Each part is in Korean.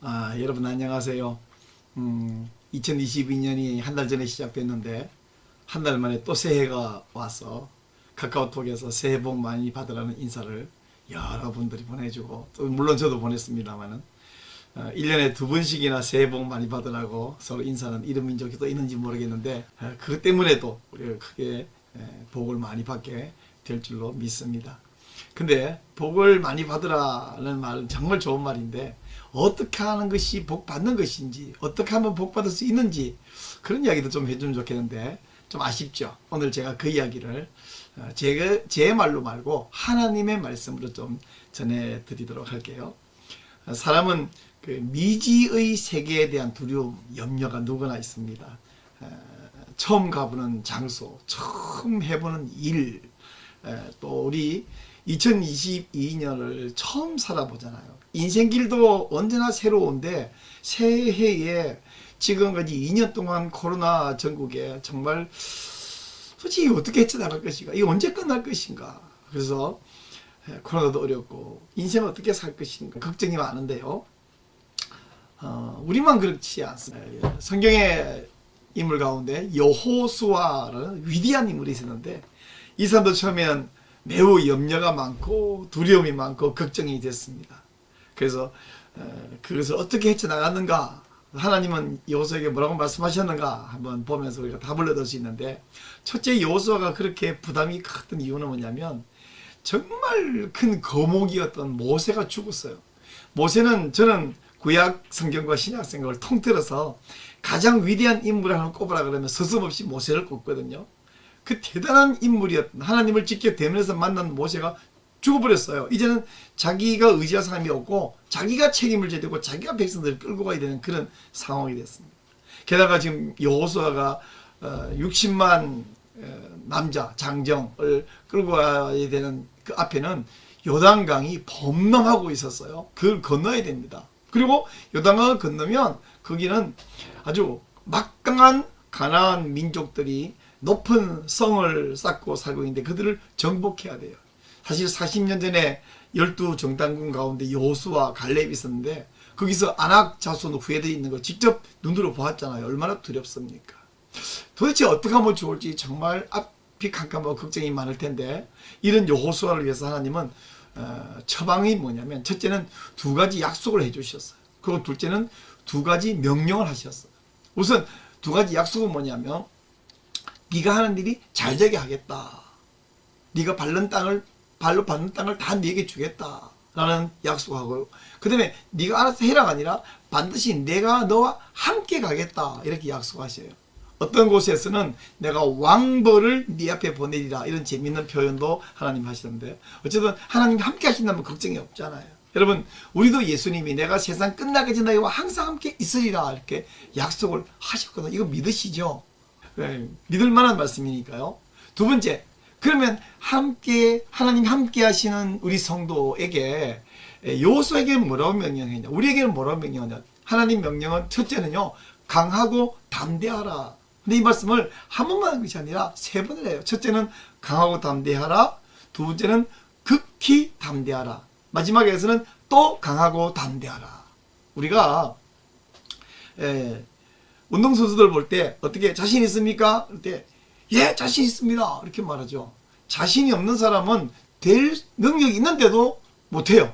아, 여러분 안녕하세요. 음, 2022년이 한 달 전에 시작됐는데 한 달 만에 또 새해가 와서 카카오톡에서 새해 복 많이 받으라는 인사를 여러분들이 보내주고 또 물론 저도 보냈습니다만은 어, 1년에 두 번씩이나 새해 복 많이 받으라고 서로 인사는 이런 민족이 또 있는지 모르겠는데 어, 그것 때문에도 우리가 크게 에, 복을 많이 받게 될 줄로 믿습니다. 근데 복을 많이 받으라는 말은 정말 좋은 말인데 어떻게 하는 것이 복 받는 것인지 어떻게 하면 복 받을 수 있는지 그런 이야기도 좀 해주면 좋겠는데 좀 아쉽죠. 오늘 제가 그 이야기를 어, 제가 제 말로 말고 하나님의 말씀으로 좀 전해드리도록 할게요. 어, 사람은 그 미지의 세계에 대한 두려움, 염려가 누구나 있습니다. 어, 처음 가보는 장소, 처음 해보는 일, 에, 또 우리 2022년을 처음 살아보잖아요. 인생길도 언제나 새로운데 새해에 지금까지 2년 동안 코로나 전국에 정말 솔직히 어떻게 헤쳐나갈 것인가? 이게 언제 끝날 것인가? 그래서 에, 코로나도 어렵고 인생 어떻게 살 것인가 걱정이 많은데요. 어, 우리만 그렇지 않습니다. 성경의 인물 가운데 여호수아라는 위대한 인물이 있었는데 이 사람도 처음에는 매우 염려가 많고 두려움이 많고 걱정이 됐습니다. 그래서 어, 그것을 어떻게 헤쳐나갔는가 하나님은 여호수아에게 뭐라고 말씀하셨는가 한번 보면서 우리가 답을 얻을 수 있는데 첫째 여호수아가 그렇게 부담이 컸던 이유는 뭐냐면 정말 큰 거목이었던 모세가 죽었어요. 모세는 저는 구약 성경과 신약 성경을 통틀어서 가장 위대한 인물을 하나 꼽으라 그러면 서슴없이 모세를 꼽거든요. 그 대단한 인물이었던 하나님을 직접 대면에서 만난 모세가 죽어버렸어요. 이제는 자기가 의지할 사람이 없고 자기가 책임을 져야 되고 자기가 백성들을 끌고 가야 되는 그런 상황이 됐습니다. 게다가 지금 여호수아가 60만 남자 장정을 끌고 가야 되는 그 앞에는 요단강이 범람하고 있었어요. 그걸 건너야 됩니다. 그리고 요단강을 건너면 거기는 아주 막강한 가나안 민족들이 높은 성을 쌓고 살고 있는데 그들을 정복해야 돼요. 사실 40년 전에 열두 정당군 가운데 여호수와 갈렙이 있었는데 거기서 안악 자손 후예들이 있는 걸 직접 눈으로 보았잖아요. 얼마나 두렵습니까? 도대체 어떻게 하면 좋을지 정말 앞이 캄캄하고 걱정이 많을 텐데 이런 여호수아를 위해서 하나님은 어, 처방이 뭐냐면 첫째는 두 가지 약속을 해주셨어요. 그리고 둘째는 두 가지 명령을 하셨어요. 우선 두 가지 약속은 뭐냐면 네가 하는 일이 잘 되게 하겠다. 네가 밟는 땅을 발로 밟는 땅을 다 네게 주겠다 라는 약속하고 그다음에 네가 알아서 해라가 아니라 반드시 내가 너와 함께 가겠다 이렇게 약속하셔요. 어떤 곳에서는 내가 왕벌을 네 앞에 보내리라 이런 재밌는 표현도 하나님 하시는데 어쨌든 하나님 함께 하신다면 걱정이 없잖아요. 여러분 우리도 예수님이 내가 세상 전에 너와 항상 함께 있으리라 이렇게 약속을 하셨거든요. 이거 믿으시죠? 네, 믿을 만한 말씀이니까요. 두 번째 그러면 함께 하나님 함께 하시는 우리 성도에게 요소에게 뭐라고 명령했냐? 우리에게는 뭐라고 명령하냐? 하나님 명령은 첫째는요 강하고 담대하라. 근데 이 말씀을 한 번만 하는 것이 아니라 세 번을 해요. 첫째는 강하고 담대하라. 두 번째는 극히 담대하라. 마지막에서는 또 강하고 담대하라. 우리가 에, 운동선수들 볼 때 어떻게 자신 있습니까? 그때 예 자신 있습니다 이렇게 말하죠. 자신이 없는 사람은 될 능력이 있는데도 못해요.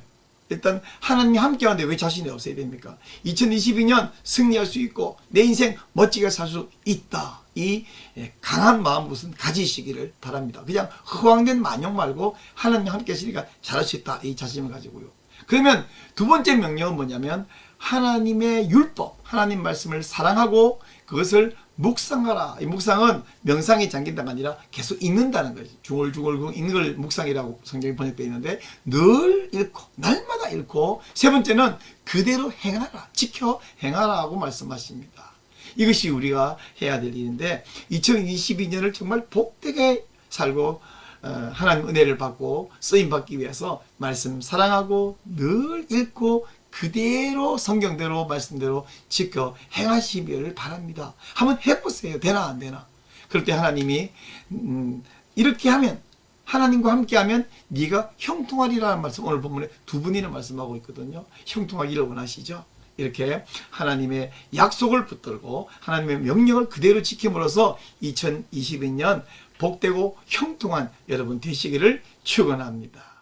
일단 하나님이 함께 하는데 왜 자신이 없어야 됩니까? 2022년 승리할 수 있고 내 인생 멋지게 살 수 있다. 이 강한 마음 무슨 가지시기를 바랍니다. 그냥 허황된 만용 말고 하나님 함께 하시니까 잘할 수 있다. 이 자신을 가지고요. 그러면 두 번째 명령은 뭐냐면 하나님의 율법, 하나님 말씀을 사랑하고 그것을 묵상하라. 이 묵상은 명상이 잠긴다가 아니라 계속 읽는다는 거지. 중얼중얼 읽는 걸 묵상이라고 성경이 번역되어 있는데 늘 읽고 날마다 읽고 세 번째는 그대로 행하라. 지켜 행하라고 말씀하십니다. 이것이 우리가 해야 될 일인데 2022년을 정말 복되게 살고 어, 하나님 은혜를 받고 쓰임 받기 위해서 말씀 사랑하고 늘 읽고 그대로 성경대로 말씀대로 지켜 행하시기를 바랍니다. 한번 해보세요. 되나 안 되나? 그럴 때 하나님이 음, 이렇게 하면 하나님과 함께하면 네가 형통하리라는 말씀 오늘 본문에 두 분이나 말씀하고 있거든요. 형통하기를 원하시죠. 이렇게 하나님의 약속을 붙들고 하나님의 명령을 그대로 지킴으로써 2022년 복되고 형통한 여러분 되시기를 축원합니다.